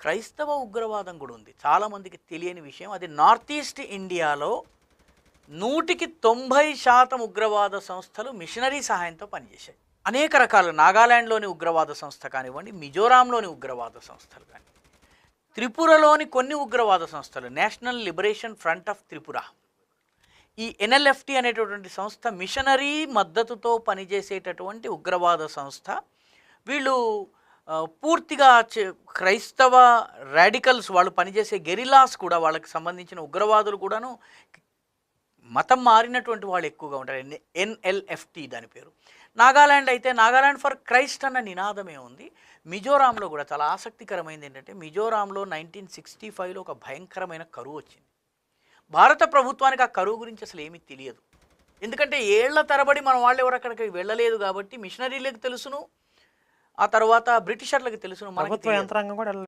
క్రైస్తవ ఉగ్రవాదం కూడా ఉంది. చాలామందికి తెలియని విషయం అది నార్త్ ఈస్ట్ ఇండియాలో నూటికి తొంభై శాతం ఉగ్రవాద సంస్థలు మిషనరీ సహాయంతో పనిచేశాయి. అనేక రకాల నాగాలాండ్లోని ఉగ్రవాద సంస్థ కానివ్వండి మిజోరాంలోని ఉగ్రవాద సంస్థలు కానీ త్రిపురలోని కొన్ని ఉగ్రవాద సంస్థలు national liberation front of Tripura. ఈ ఎన్ఎల్ఎఫ్టి అనేటటువంటి సంస్థ మిషనరీ మద్దతుతో పనిచేసేటటువంటి ఉగ్రవాద సంస్థ. వీళ్ళు పూర్తిగా చే- క్రైస్తవ రాడికల్స్ వాళ్ళు పనిచేసే గెరిలాస్ కూడా వాళ్ళకి సంబంధించిన ఉగ్రవాదులు కూడాను మతం మారినటువంటి వాళ్ళు ఎక్కువగా ఉంటారు. ఎన్- ఎన్ఎల్ఎఫ్టి దాని పేరు. నాగాలాండ్ అయితే నాగాలాండ్ ఫర్ క్రైస్ట్ అన్న నినాదమే ఉంది. మిజోరాంలో కూడా చాలా ఆసక్తికరమైనది ఏంటంటే మిజోరాంలో నైన్టీన్ సిక్స్టీ ఫైవ్లో ఒక భయంకరమైన కరువు వచ్చింది. భారత ప్రభుత్వానికి ఆ కరువు గురించి అసలు ఏమీ తెలియదు. ఎందుకంటే ఏళ్ళ తరబడి మన వాళ్ళు ఎవరు అక్కడికి వెళ్ళలేదు కాబట్టి మిషనరీలకు తెలుసును ఆ తర్వాత బ్రిటిషర్లకు మనకి ప్రభుత్వ. యంత్రాంగం కూడా.